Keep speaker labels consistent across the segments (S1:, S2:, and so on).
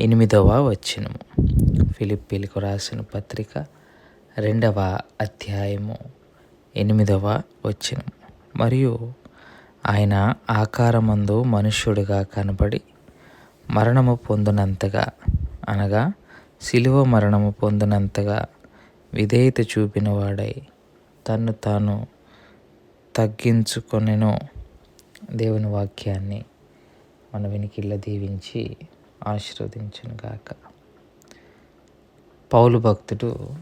S1: ఎనిమిదవ వచ్చినము ఫిలిప్పీలకు రాసిన పత్రిక రెండవ అధ్యాయము ఎనిమిదవ వచ్చినము మరియు ఆయన ఆకారమందు మనుష్యుడిగా కనబడి మరణము పొందినంతగా అనగా శిలువ మరణము పొందినంతగా విధేయత చూపినవాడై తన్ను తాను తగ్గించుకొనెను. దేవుని వాక్యాన్ని మన వెనికిళ్ళ దీవించి ఆశీర్వదించునుగాక. పౌలు భక్తుడు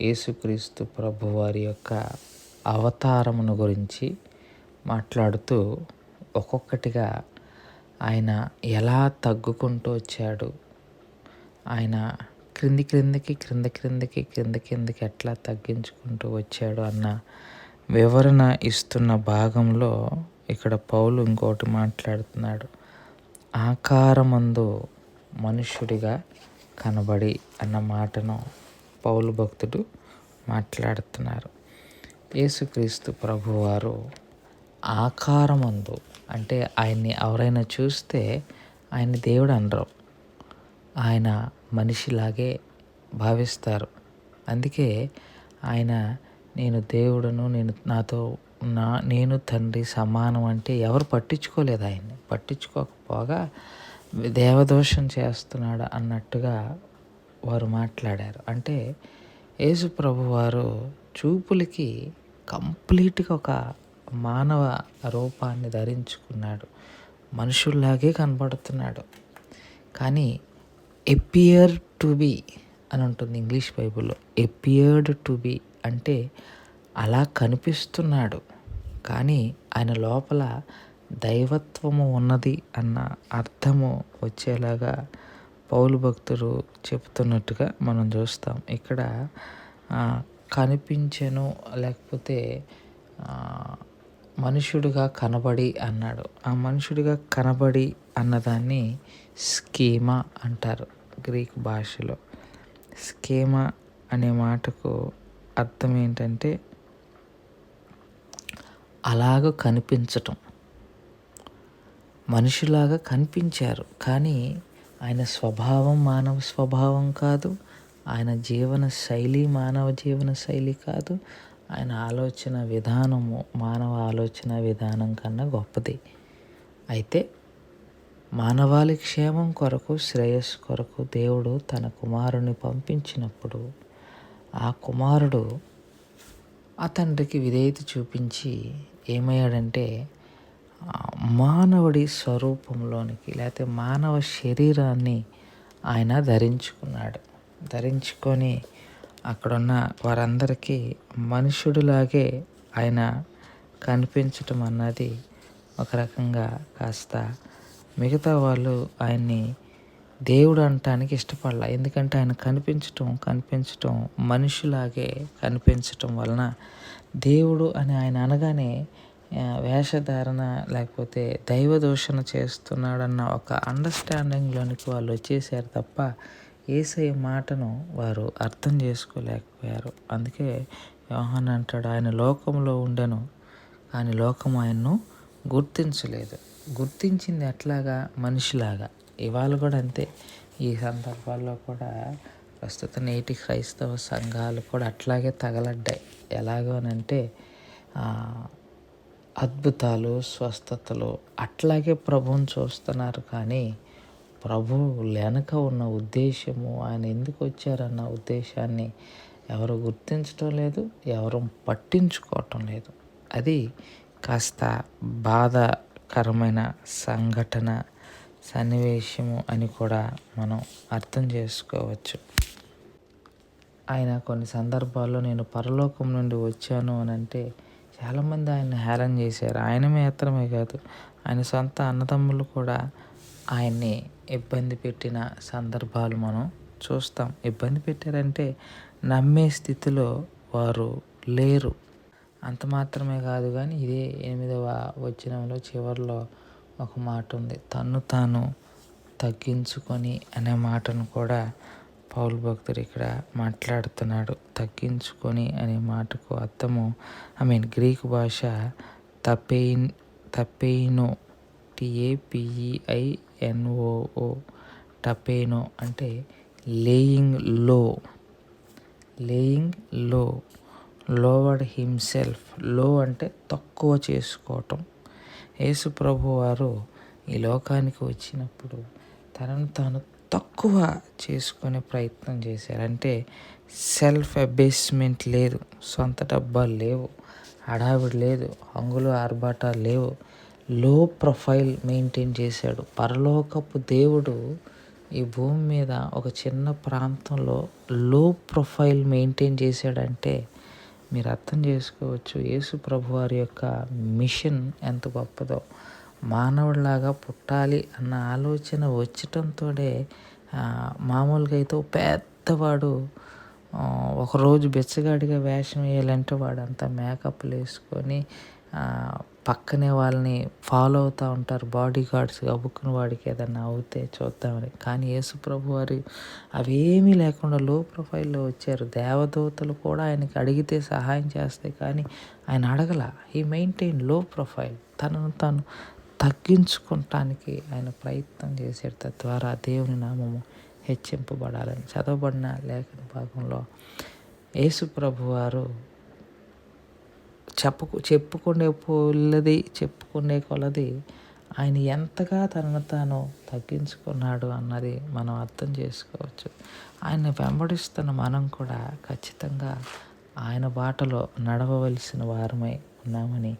S1: యేసుక్రీస్తు ప్రభువారి యొక్క అవతారమును గురించి మాట్లాడుతూ ఒక్కొక్కటిగా ఆయన ఎలా తగ్గుకుంటూ వచ్చాడు? ఆయన క్రింది క్రిందికి క్రింద క్రిందికి క్రింద కిందకి ఎట్లా తగ్గించుకుంటూ వచ్చాడు అన్న వివరణ ఇస్తున్న భాగంలో ఇక్కడ పౌలు ఇంకోటి మాట్లాడుతున్నాడు. ఆకారమందు మనుష్యుడిగా కనబడి అన్న మాటను పౌలు భక్తుడు మాట్లాడుతున్నారు. యేసుక్రీస్తు ప్రభువారు ఆకారమందు అంటే ఆయన్ని ఎవరైనా చూస్తే ఆయన దేవుడు అనరు. ఆయన మనిషిలాగే భావిస్తారు. అందుకే ఆయన నేను దేవుడను నేను నాతో నా నేను తండ్రి సమానం అంటే ఎవరు పట్టించుకోలేదు ఆయన్ని. పట్టించుకోకపోగా దేవదోషం చేస్తున్నాడు అన్నట్టుగా వారు మాట్లాడారు. అంటే యేసు ప్రభు వారు చూపులకి కంప్లీట్గా ఒక మానవ రూపాన్ని ధరించుకున్నాడు. మనుషుల్లాగే కనబడుతున్నాడు. కానీ ఎపియర్ టు బి అని ఉంటుంది ఇంగ్లీష్ బైబిల్లో. ఎపియర్డ్ టు బి అంటే అలా కనిపిస్తున్నాడు. కానీ ఆయన లోపల దైవత్వము ఉన్నది అన్న అర్థము వచ్చేలాగా పౌలు భక్తుడు చెప్తున్నట్టుగా మనం చూస్తాం. ఇక్కడ కనిపించను లేకపోతే మనుషుడిగా కనబడి అన్నాడు. ఆ మనుషుడిగా కనబడి అన్నదాన్ని స్కీమా అంటారు గ్రీక్ భాషలో. స్కీమా అనే మాటకు అర్థం ఏంటంటే అలాగ కనిపించటం. మనిషిలాగా కనిపించారు. కానీ ఆయన స్వభావం మానవ స్వభావం కాదు. ఆయన జీవన శైలి మానవ జీవన శైలి కాదు. ఆయన ఆలోచన విధానము మానవ ఆలోచన విధానం కన్నా గొప్పది. అయితే మానవాళి క్షేమం కొరకు శ్రేయస్సు కొరకు దేవుడు తన కుమారుని పంపించినప్పుడు ఆ కుమారుడు ఆ తండ్రికి విధేయత చూపించి ఏమయ్యాడంటే మానవుడి స్వరూపంలోనికి లేకపోతే మానవ శరీరాన్ని ఆయన ధరించుకున్నాడు. ధరించుకొని అక్కడున్న వారందరికీ మనుషుడిలాగే ఆయన కనిపించటం అన్నది ఒక రకంగా కాస్త మిగతా వాళ్ళు ఆయన్ని దేవుడు అనటానికి ఇష్టపడాల. ఎందుకంటే ఆయన కనిపించటం కనిపించటం మనిషిలాగే కనిపించటం వలన దేవుడు అని ఆయన అనగానే వేషధారణ లేకపోతే దైవ దూషణ చేస్తున్నాడన్న ఒక అండర్స్టాండింగ్లోనికి వాళ్ళు వచ్చేసారు తప్ప ఏసై మాటను వారు అర్థం చేసుకోలేకపోయారు. అందుకే యోహన్ అంటాడు ఆయన లోకంలో ఉండెను కానీ లోకం ఆయన్ను గుర్తించలేదు. గుర్తించింది ఎట్లాగా? మనిషిలాగా. ఇవాళ కూడా అంతే. ఈ సందర్భాల్లో కూడా ప్రస్తుత నేటి క్రైస్తవ సంఘాలు కూడా అట్లాగే తగలడ్డాయి. ఎలాగోనంటే అద్భుతాలు స్వస్థతలు అట్లాగే ప్రభువుని చూస్తున్నారు. కానీ ప్రభు వెనక ఉన్న ఉద్దేశము ఆయన ఎందుకు వచ్చారన్న ఉద్దేశాన్ని ఎవరు గుర్తించడం లేదు ఎవరు పట్టించుకోవటం లేదు. అది కాస్త బాధాకరమైన సంఘటన సన్నివేశము అని కూడా మనం అర్థం చేసుకోవచ్చు. ఆయన కొన్ని సందర్భాల్లో నేను పరలోకం నుండి వచ్చాను అని అంటే చాలామంది ఆయన హేళన చేశారు. ఆయన మాత్రమే కాదు ఆయన సొంత అన్నదమ్ములు కూడా ఆయన్ని ఇబ్బంది పెట్టిన సందర్భాలు మనం చూస్తాం. ఇబ్బంది పెట్టారంటే నమ్మే స్థితిలో వారు లేరు. అంత మాత్రమే కాదు కానీ ఇదే ఎనిమిదవ వచనంలో చివరిలో ఒక మాట ఉంది. తన్ను తాను తగ్గించుకొని అనే మాటను కూడా పౌలు భక్తుడు ఇక్కడ మాట్లాడుతున్నాడు. తగ్గించుకొని అనే మాటకు అర్థము ఐ మీన్ గ్రీక్ భాష తపెయిన్ తపెయినో టిఏపిఈఐఎన్ఓఓ టపేనో అంటే లేయింగ్లో లేయింగ్లో లోవర్డ్ హిమ్సెల్ఫ్. లో అంటే తక్కువ చేసుకోవటం. యేసు ప్రభు వారు ఈ లోకానికి వచ్చినప్పుడు తనను తాను తక్కువ చేసుకునే ప్రయత్నం చేశారు. అంటే సెల్ఫ్ అబేస్మెంట్ లేదు. సొంత డబ్బాలు లేవు. హడావిడి లేదు. హంగులు ఆర్భాటాలు లేవు. లో ప్రొఫైల్ మెయింటైన్ చేశాడు. పరలోకపు దేవుడు ఈ భూమి మీద ఒక చిన్న ప్రాంతంలో లో ప్రొఫైల్ మెయింటైన్ చేశాడంటే మీరు అర్థం చేసుకోవచ్చు యేసు ప్రభు వారి యొక్క మిషన్ ఎంత గొప్పదో. మానవుడిలాగా పుట్టాలి అన్న ఆలోచన వచ్చటంతో మామూలుగా అయితే పెద్దవాడు ఒకరోజు బెచ్చగాడిగా వేషం వేయాలంటే వాడంతా మేకప్లు వేసుకొని పక్కనే వాళ్ళని ఫాలో అవుతూ ఉంటారు. బాడీ గార్డ్స్ అబ్బుకుని వాడికి ఏదన్నా అవుతే చూద్దామని. కానీ యేసుప్రభు వారి అవేమీ లేకుండా లో ప్రొఫైల్లో వచ్చారు. దేవదూతలు కూడా ఆయనకి అడిగితే సహాయం చేస్తాయి కానీ ఆయన అడగల. ఈ మెయింటైన్లో ప్రొఫైల్. తనను తాను తగ్గించుకోవటానికి ఆయన ప్రయత్నం చేశాడు. తద్వారా దేవుని నామము హెచ్చింపబడాలని. చదవబడిన లేఖన భాగంలో యేసు ప్రభు వారు చెప్పుకు చెప్పుకునే కొలది చెప్పుకునే కొలది ఆయన ఎంతగా తనను తాను తగ్గించుకున్నాడు అన్నది మనం అర్థం చేసుకోవచ్చు. ఆయన వెంబడిస్తున్న మనం కూడా ఖచ్చితంగా ఆయన బాటలో నడవవలసిన వారమై ఉన్నామని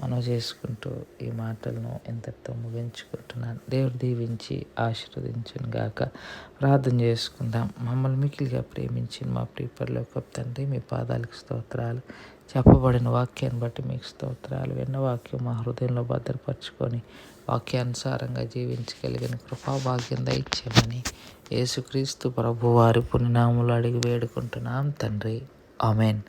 S1: మనం చేసుకుంటూ ఈ మాటలను ఎంతతో ముగించుకుంటున్నాను. దేవుడు దీవించి ఆశీర్వదించను గాక. ప్రార్థన చేసుకుందాం. మమ్మల్ని మికిలిగా ప్రేమించిన మా ప్రియపరిలో తండ్రి మీ పాదాలకు స్తోత్రాలు. చెప్పబడిన వాక్యాన్ని బట్టి మీకు స్తోత్రాలు. విన్న వాక్యం మా హృదయంలో భద్రపరచుకొని వాక్యానుసారంగా జీవించగలిగిన కృపాభాగ్యం దయచేయమని యేసుక్రీస్తు ప్రభు వారి పుణ్యనాములు అడిగి వేడుకుంటున్నాం తండ్రి. ఆమెన్.